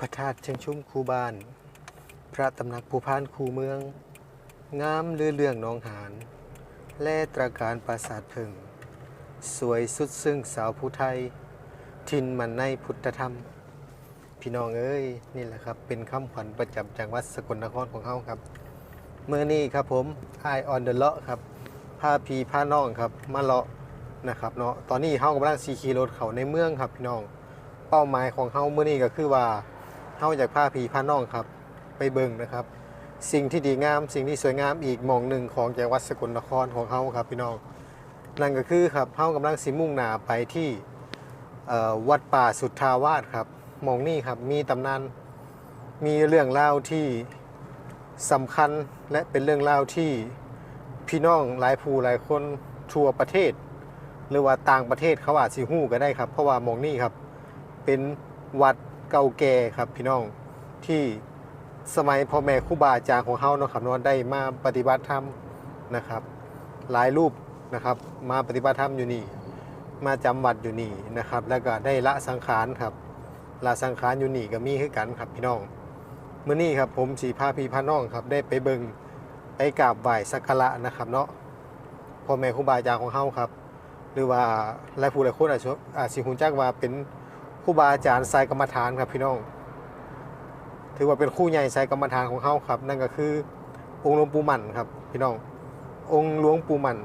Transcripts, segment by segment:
พระธาตุเชิงชุ่มคูบ้าน พระตำหนักภูพานคูเมือง งามเลือเรื่องน้องหานและตราการปราสาทเพิง สวยสุดซึ่งสาวผู้ไทย ทินมันในพุทธธรรม พี่น้องเอ้ย นี่แหละครับ เป็นคำขวัญประจำจังหวัดสกลนครของเขาครับ เมื่อนี้ครับผมไอออนเดอะเลาะครับพาพีพาน้องครับ มาเลาะนะครับเนาะตอนนี้เฮากำลังซีคีรถเขาในเมืองครับพี่น้อง เป้าหมายของเฮาเมื่อนี้ก็คือว่า เฮาอยากพาพีพาน้องครับ ไปเบิ่งนะครับ สิ่งที่ดีงาม สิ่งที่สวยงามอีกหมองหนึ่งของจังหวัดสกลนครของเฮาครับพี่น้อง นั่นก็คือครับเฮากำลังสิมุ่งหน้าไปที่วัดป่าสุทธาวาสครับหมองนี่ครับมีตำนานมีเรื่องเล่าที่สำคัญและเป็นเรื่องเล่าที่พี่น้องหลายผู้หลายคนทั่วประเทศ หรือว่าต่างประเทศเขาอาจสิฮู้ก็ได้ครับ เพราะว่าหมองนี่ครับ เป็นวัด เก่าแก่ครับพี่น้องที่สมัยพ่อแม่ครูบาอาจารย์ของเฮาเนาะครับเนาะได้มาปฏิบัติธรรมนะครับ หลายรูปนะครับมาปฏิบัติธรรมอยู่นี่ มาจำวัดอยู่นี่นะครับ แล้วก็ได้ละสังขารครับละสังขารอยู่นี่ก็มีคือกันครับพี่น้องเมื่อนี้ครับผมสีพาพี่พาน้องครับได้ไปเบิงไปกราบไหว้สักการะนะครับเนาะพ่อแม่ครูบาอาจารย์ของเฮาครับ หรือว่าหลายผู้หลายคนอาจจะอาจสิฮู้จักว่าเป็น ครูบาอาจารย์สายกรรมฐานครับพี่น้อง ถือว่าเป็นคู่ใหญ่สายกรรมฐานของเฮาครับ นั่นก็คือ องค์หลวงปู่มั่นครับ พี่น้อง องค์หลวงปู่มั่น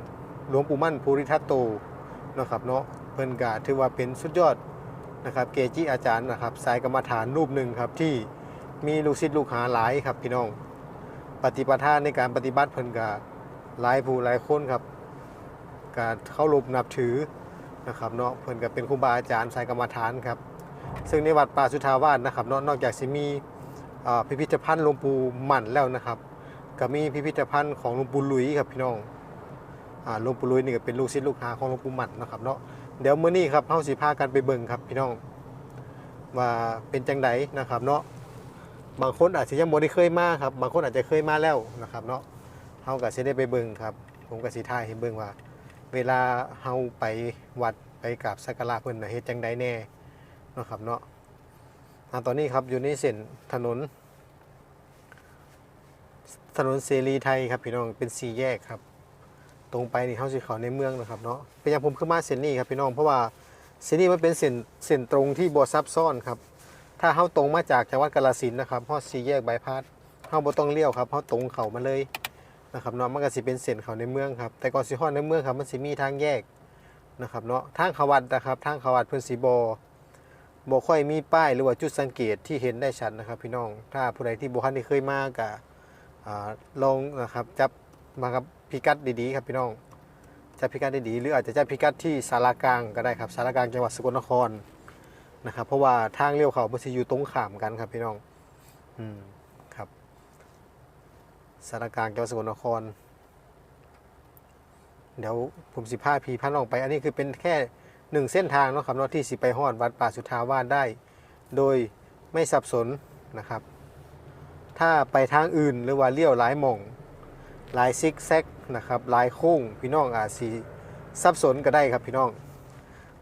หลวงปู่มั่นภูริทัตโตนะครับเนาะเพิ่นก็ถือว่าเป็นสุดยอดนะครับ เกจิอาจารย์นะครับสายกรรมฐานรูปหนึ่งครับที่มีลูกศิษย์ลูกหาหลายครับพี่น้อง ปฏิปทาในการปฏิบัติเพิ่นก็หลายผู้หลายคนครับ การเข้ารบนับถือนะครับเนาะเพิ่นก็เป็นครูบาอาจารย์สายกรรมฐานครับ ซึ่งในวัดป่าสุทธาวาสนะครับนอกจากสิมีพิพิธภัณฑ์หลวงปู่หมั่นแล้วนะครับก็มีพิพิธภัณฑ์ของหลวงปู่หลุยครับพี่น้องหลวงปู่หลุยนี่ก็เป็นลูกศิษย์ลูกหาของหลวงปู่หมันนะครับเนาะเดี๋ยวมื้อนี้ครับเฮาสิพากันไปเบิ่งครับพี่น้องว่าเป็นจังไดนะครับเนาะบางคนอาจจะยังบ่ได้เคยมาครับบางคนอาจจะเคยมาแล้วนะครับเนาะเฮาก็สิได้ไปเบิ่งครับ ผมก็สิถ่ายให้เบิ่งว่า เวลาเฮาไปวัดไปกราบสักการะเพิ่นน่ะเฮ็ดจังไดแน่ นะครับเนาะอาตอนนี้ครับอยู่ในเส้นถนน ถนนเสรีไทยครับพี่น้องเป็นสี่แยกครับ ตรงไปนี่เข้าสิเขาในเมืองนะครับเนาะเป็นอย่างผมขึ้นมาเส้นนี้ครับพี่น้องเพราะว่าเส้นนี้มันเป็นเส้นเส้นตรงที่บ่ซับซ้อนครับถ้าเข้าตรงมาจากจังหวัดกาฬสินนะครับฮอดสี่แยกบายพาสเข้าบ่ต้องเลี้ยวครับเข้าตรงเขามาเลยนะครับเนาะมันก็สิเป็นเส้นเขาในเมืองครับแต่ก่อนสิฮอดในเมืองครับมันสิมีทางแยกนะครับเนาะทางขวัดนะครับทางขวัดเพิ่นสิบ่ บ่ค่อยมีป้ายหรือว่าจุดสังเกตที่เห็นได้ชัดนะครับ พี่น้อง ถ้าผู้ใดที่บ่ทันได้เคยมาก็ลองนะครับจับมากับพิกัดดีๆครับพี่น้องจับพิกัดดีๆหรืออาจจะจับพิกัดที่สารากลางก็ได้ครับสารากลางจังหวัดสกลนครนะครับ เพราะว่าทางเลี้ยวเขามันจะอยู่ตรงข้ามกันครับพี่น้องอืมครับสารากลางจังหวัดสกลนคร เดี๋ยวผมสิพาพีพาน้องไป อันนี้คือเป็นแค่ หนึ่งเส้นทางเนาะครับเนาะที่สิไปฮอดวัดป่าสุทธาวาสได้ โดยไม่สับสนนะครับ ถ้าไปทางอื่นหรือว่าเลี้ยวหลายหม่องหลายซิกแซกนะครับหลายโค้งพี่น้องอาจสีสับสนก็ได้ครับพี่น้อง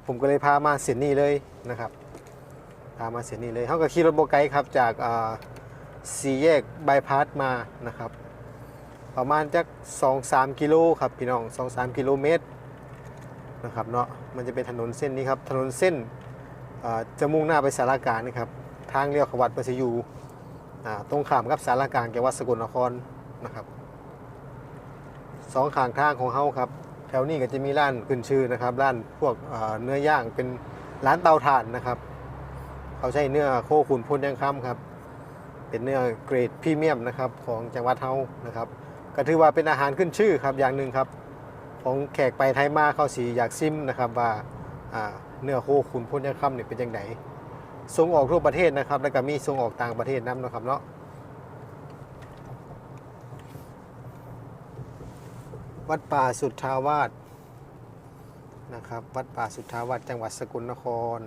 ผมก็เลยพามาเส้นนี้เลยนะครับพามาเส้นนี้เลยเขาก็ขี่รถโบไกด์ครับจากสี่แยกบายพาสมานะครับ ประมาณจัก 2-3 กิโลครับพี่น้อง 2-3 กิโลเมตร นะครับเนาะมันจะเป็นถนนเส้นนี้ครับถนนเส้นจะมุ่งหน้าไปสารกลารนะครับทางเลี้ยวขวัดประสิอยู่ตรงข้ามกับสารกลางจังหวัดสกลนครนะครับสองข้างทางของเฮาครับแถวนี้ก็จะมีร้านขึ้นชื่อนะครับร้านพวกเนื้อย่างเป็นร้านเตาถ่านนะครับเขาใช้เนื้อโคขุนพลยังค่ำครับ เป็นเนื้อเกรดพรีเมียมนะครับของจังหวัดเฮานะครับก็ถือว่าเป็นอาหารขึ้นชื่อครับอย่างหนึ่งครับ ของแขกไปไทยมาเขาสีอยากซิมนะครับว่าเนื้อโคขุนพลยังคำเนี่ยเป็นยังไงส่งออกทั่วประเทศนะครับ แล้วก็มีส่งออกต่างประเทศนํนะครับเนาะวัดป่าสุทธาวาสนะครับวัดป่าสุทธาวาสจังหวัดสกลนคร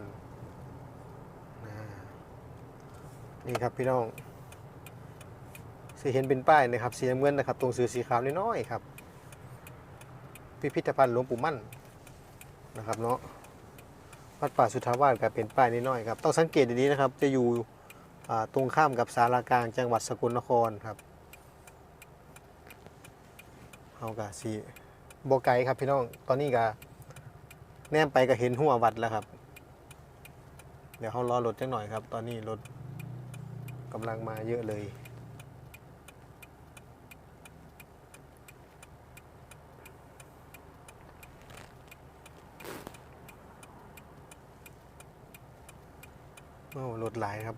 นะนี่ครับพี่น้องสีเห็นเป็นป้ายนะครับสีน้ำเงินนะครับ ตรงสื่อสีขาวน้อยๆครับ พิพิธภัณฑ์หลวงปู่มั่นนะครับเนาะวัดป่าสุทธาวาสก็เป็นป้ายน้อยครับ ต้องสังเกตดีๆนะครับ จะอยู่ตรงข้ามกับสารากลางจังหวัดสกลนครครับเฮากะสิบ่ไกครับพี่น้อง ตอนนี้ก็แนมไปก็เห็นหัววัดแล้วครับ เดี๋ยวเขารอรถจังหน่อยครับ ตอนนี้รถกำลังมาเยอะเลย โอ้รถหลายครับ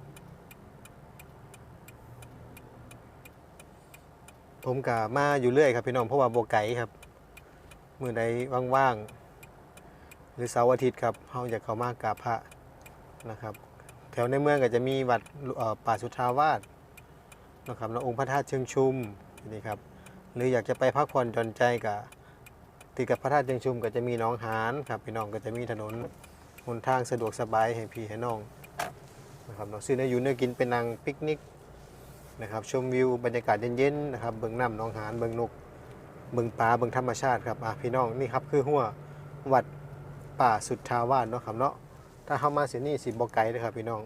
ผมกะมาอยู่เรื่อยครับพี่น้องเพราะว่าโบไก่ครับ มือใดว่างๆ หรือเสาร์อาทิตย์ครับเราอยากเข้ามากราบพระนะครับ แถวในเมืองก็จะมีวัดป่าสุทาวาสนะครับแล้วองค์พระธาตุเชิงชุมนี่ครับ หรืออยากจะไปพักผ่อนหย่อนใจกับติดกับพระธาตุเชิงชุมก็จะมีน้องหานครับพี่น้องก็จะมีถนนหนทางสะดวกสบายให้พี่ให้น้อง นะครับเราซื้อเนื้ออยู่เนื้อกินเป็นนางปิกนิกนะครับชมวิวบรรยากาศเย็นๆนะครับเบิ่งน้ำหนองหานเบิ่งนกเบิ่งปลาเบิ่งธรรมชาติครับอะพี่น้องนี่ครับคือหัววัดป่าสุทธาวาสเนาะครับเนาะถ้าเข้ามาเสียนี่สิบ่ไกลเลยครับพี่น้อง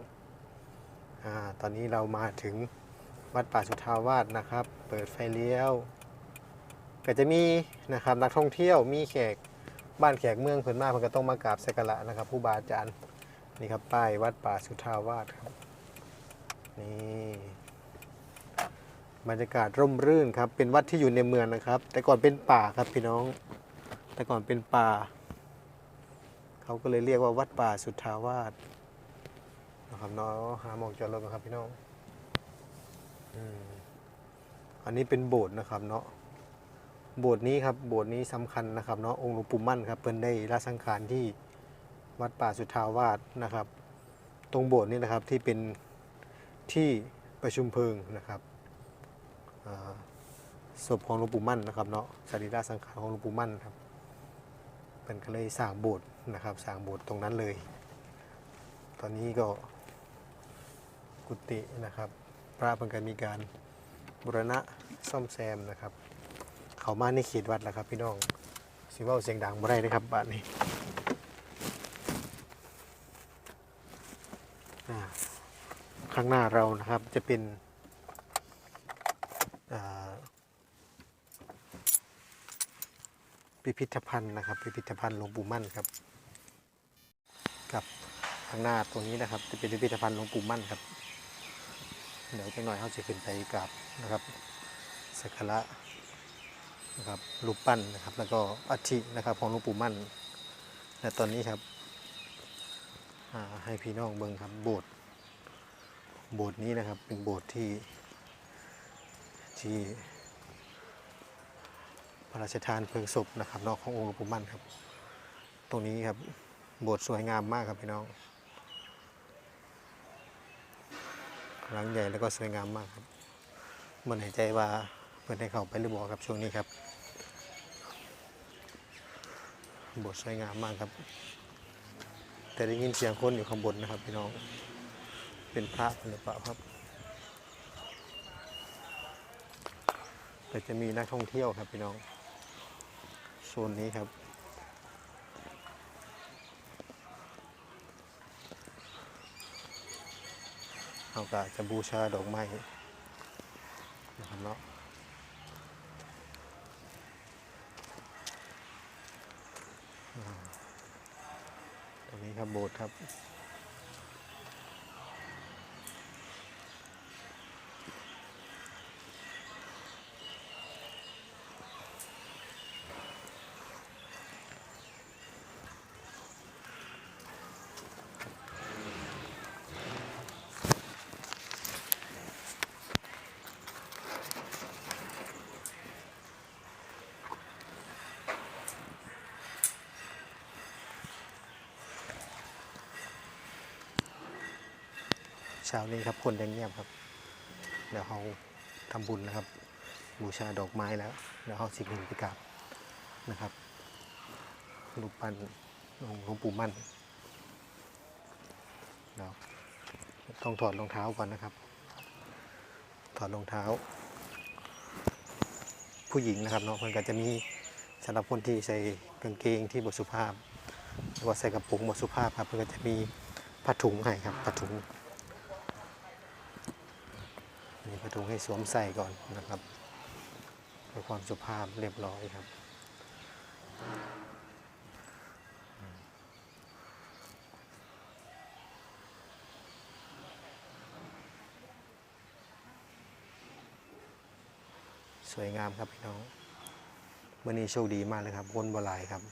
อ่าตอนนี้เรามาถึงวัดป่าสุทธาวาสนะครับ เปิดไฟเลี้ยว ก็จะมีนะครับนักท่องเที่ยวมีแขกบ้านแขกเมืองเพิ่นมาเพิ่นก็ต้องมากราบสักการะนะครับผู้บาอาจารย์ นี่ครับป้ายวัดป่าสุทาวาสครับ นี่บรรยากาศร่มรื่นครับ เป็นวัดที่อยู่ในเมืองนะครับ แต่ก่อนเป็นป่าครับพี่น้อง แต่ก่อนเป็นป่า เขาก็เลยเรียกว่าวัดป่าสุทธาวาสนะครับเนาะหาหมองจอดรถนะครับพี่น้องอันนี้เป็นโบสถ์นะครับเนาะโบสถ์นี้ครับโบสถ์นี้สำคัญนะครับเนาะองค์หลวงปู่มั่นครับเพิ่นได้ละสังขารที่ วัดป่าสุทธาวาสนะครับ ตรงโบสถ์นี่นะครับที่เป็นที่ประชุมเพลิงนะครับศพของหลวงปู่มั่นนะครับเนาะสรีระสังขารของหลวงปู่มั่นครับเป็นก็เลยสร้างโบสถ์นะครับสร้างโบสถ์ตรงนั้นเลย ตอนนี้ก็กุฏินะครับ พระเพิ่งก็มีการบูรณะซ่อมแซมนะครับ เขามาในเขตวัดแล้วครับพี่น้องสิว่าเสียงดังบ่ได้นะครับบ้านนี้ อ่า ข้างหน้าเรานะครับจะเป็นพิพิธภัณฑ์นะครับ พิพิธภัณฑ์หลวงปู่มั่นครับกับข้างหน้าตรงนี้นะครับ จะเป็นพิพิธภัณฑ์หลวงปู่มั่นครับ เดี๋ยวจะหน่อยเขาจะขึ้นไปกราบนะครับสักการะนะครับรูปปั้นนะครับ แล้วก็อัฐินะครับของหลวงปู่มั่นและตอนนี้ครับ ให้พี่น้องเบิ่งครับโบสถ์โบสถ์นี้นะครับเป็นโบสถ์ที่ที่พระราชทานเพลิงศพนะครับนอกขององค์หลวงปู่มั่นครับ ตรงนี้ครับโบสถ์สวยงามมากครับพี่น้องหลังใหญ่แล้วก็สวยงามมากครับมันหายใจว่าเพื่อนให้เขาไปหรือบอกครับช่วงนี้ครับโบสถ์สวยงามมากครับ แต่ได้ยินเสียงคนอยู่ข้างบนนะครับพี่น้อง เป็นพระหรือเปล่าครับแต่จะมีนักท่องเที่ยวครับพี่น้อง โซนนี้ครับ เอากะจะบูชาดอกไม้นะครับเนาะอ่าตรงนี้ ครับโบสถ์ครับ เช้านี้ครับคนยังเงียบครับ เดี๋ยวเขาทำบุญนะครับ บูชาดอกไม้แล้ว เดี๋ยวเขาสิขึ้นไปกราบนะครับรูปปั้นหลวงปู่มั่นเดี๋ยวต้องถอดรองเท้าก่อนนะครับ ถอดรองเท้า ผู้หญิงนะครับเนาะมันก็จะมีสำหรับคนที่ใส่กางเกงที่บทสุภาพ หรือว่าใส่กระโปรงบทสุภาพครับมันก็จะมีผ้าถุงให้ครับผ้าถุง มีผ้าถุงให้สวมใส่ก่อนนะครับเพื่อความสุภาพเรียบร้อยครับ สวยงามครับพี่น้องวันนี้โชคดีมากเลยครับคนบลายครับ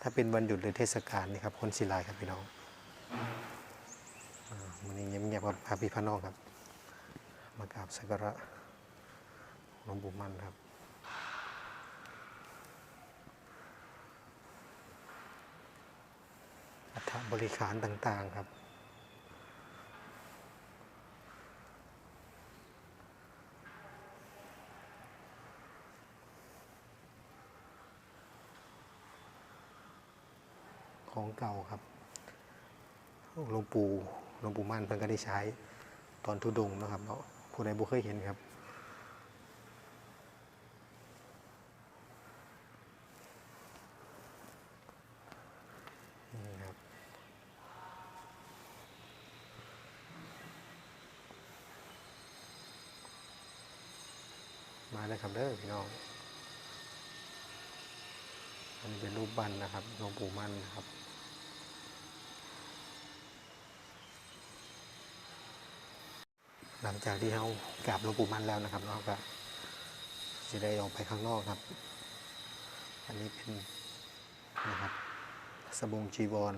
ถ้าเป็นวันหยุดหรือเทศกาลนี่ครับคนสิลายครับพี่น้องวันนี้เงียบๆครับพาพี่พาน้องครับ มากราบสักการะหลวงปู่มั่นครับอัฐบริขารต่างๆครับ ของเก่าครับหลวงปู่หลวงปู่มั่นเพิ่นก็ได้ใช้ตอนทุดงนะครับเนาะ ผู้ใดบ่เคยเห็นครับ นี่ครับ มาเลยครับเด้อพี่น้อง อันนี้เป็นรูปบันนะครับหลวงปู่มันนะครับ หลังจากที่เขากราบหลวงปู่มั่นแล้วนะครับเราก็จะได้ออกไปข้างนอกครับ อันนี้เป็นนะครับสบงจีวร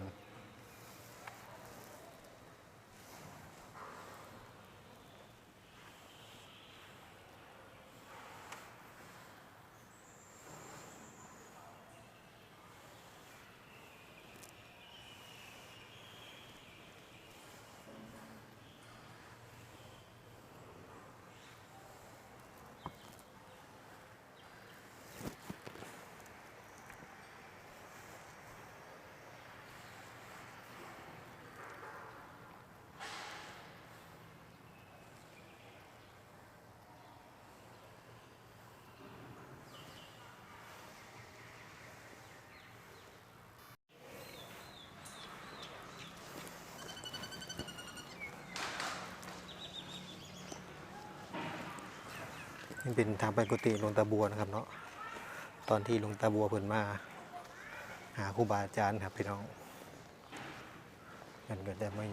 นี่เป็นทางไปกุฏิหลวงตาบัวนะครับเนาะตอนที่หลวงตาบัวเพิ่นมา หาครูบาอาจารย์ครับพี่น้องกันก็จะไม่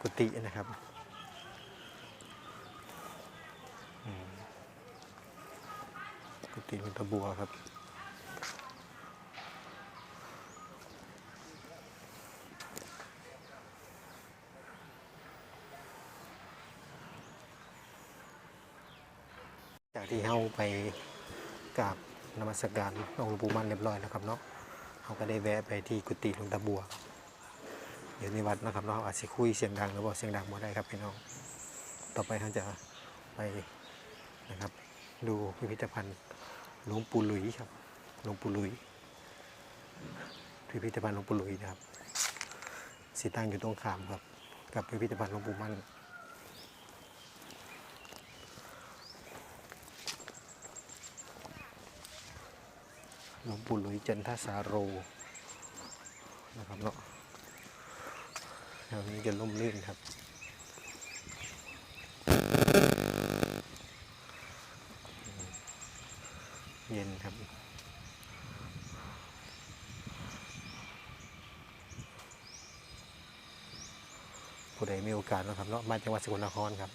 กุฏินะครับกุฏิหลวงตาบัวครับ ที่เข้าไปกราบนมัสการองค์หลวงปู่มั่นเรียบร้อยแล้วครับเนาะเขาก็ได้แวะไปที่กุฏิหลวงตาบัวเดี๋ยวในวัดนะครับเนาะอาจจะคุยเสียงดังหรือบอกเสียงดังบ่ได้ครับพี่น้อง ต่อไปเขาจะไปนะครับ ดูพิพิธภัณฑ์หลวงปู่หลุยครับหลวงปู่หลุย พิพิธภัณฑ์หลวงปู่หลุยนะครับสีตั้งอยู่ตรงข้ามครับ กับพิพิธภัณฑ์หลวงปู่มั่น หลวงปู่หลุยจันทสาโรนะครับเนาะแถวนี้จะล่มลื่นครับ เย็นครับผู้ใดมีโอกาสนะครับเนาะมาจังหวัดสกลนครครับ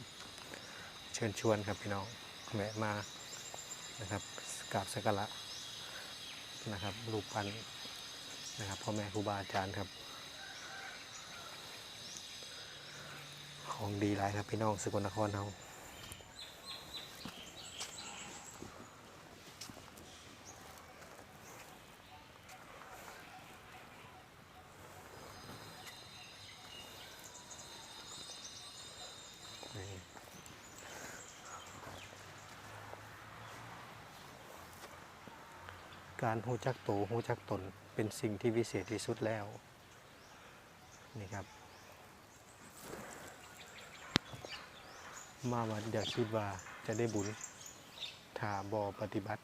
เชิญชวนครับพี่น้องแวะมานะครับกราบสักการะ นะครับรูปปั้นนะครับพ่อแม่ครูบาอาจารย์ครับ ของดีหลายครับพี่น้องสกลนครเรา การหูจักโตวหูจักตนเป็นสิ่งที่วิเศษที่สุดแล้วนี่ครับ มาวัดอย่าคิดว่าจะได้บุญถ้าบอปฏิบัติ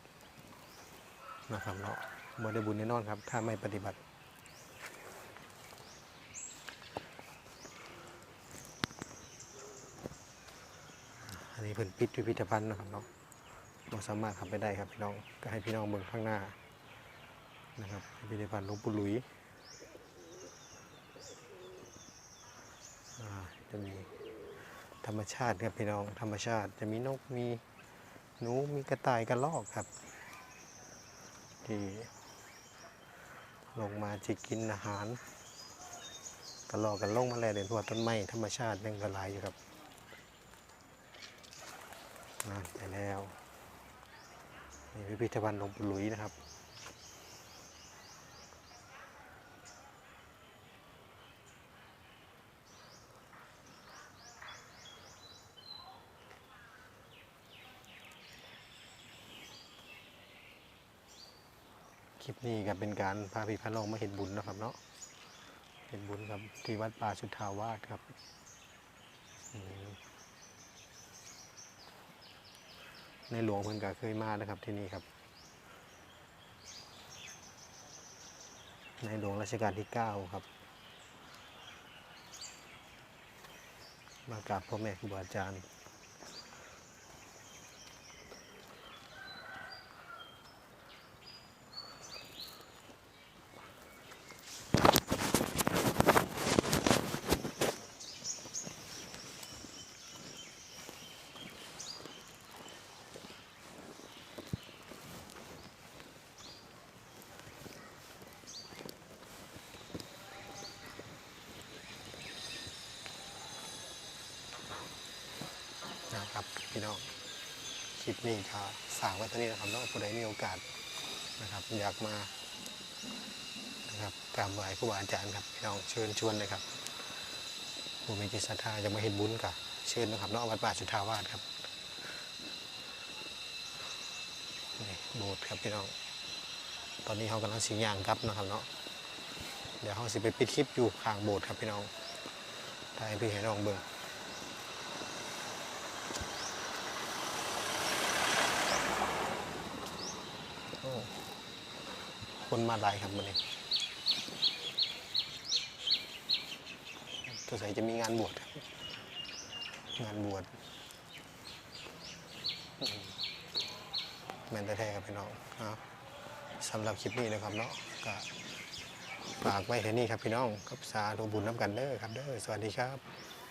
นะครับเนาะบ่ได้บุญแน่นอนครับ ถ้าไม่ปฏิบัติอันนี้เพิ่นปิดพิพิธภัณฑ์นะครับเนาะเราสามารถเข้าไปได้ครับพี่น้อง ก็ให้พี่น้องเบิ่งข้างหน้า นะครับพิพิธภัณฑ์หลวงปู่หลุยจะมีธรรมชาติครับพี่น้องธรรมชาติจะมีนกมีหนูมีกระต่ายกระรอกครับ ที่ลงมาจะกินอาหารกระรอกกันลงมาแล้วเด่นพวต้นไม้ธรรมชาติยังกระลายอยู่ครับนั่นไปแล้วนี่พิพิธภัณฑ์หลวงปู่หลุยนะครับ ลิปนี้ก็เป็นการพาพี่พาน้องมาเห็นบุญนะครับเนาะเห็นบุญครับที่วัดป่าสุทธาวาสครับในหลวงเพิ่นก็เคยมานะครับที่นี่ครับ ในหลวงรัชกาลที่ 9 ครับ มากราบพ่อแม่ครูบาอาจารย์ พี่น้องคลิปนี้ก็ฝากไว้ตอนนี้นะครับน้องผู้ใดมีโอกาสนะครับ อยากมานะครับกราบไหว้ครูบาอาจารย์ครับพี่น้องเชิญชวนเลยครับผู้มีจิตศรัทธาจะมาเห็นบุญกับเชิญนะครับเนอกวัดป่าสุทาวาสครับนี่โบสถ์ครับพี่น้อง ตอนนี้เขากำลังสีย่างครับนะครับเนาะเดี๋ยวเขาสิไปปิดคลิปอยู่ข้างโบสถ์ครับพี่น้องถ่ายพี่ให้น้องเบิ่ง คนมาหลายครับวันนี้ตัวใส่จะมีงานบวชครับงานบวชอืมแม่นแท้ๆครับพี่น้องครับสำหรับคลิปนี้นะครับเนาะก็ฝากไว้แค่นี้ครับพี่น้องกับสาธุบุญน้ำกันเด้อครับเด้อสวัสดีครับ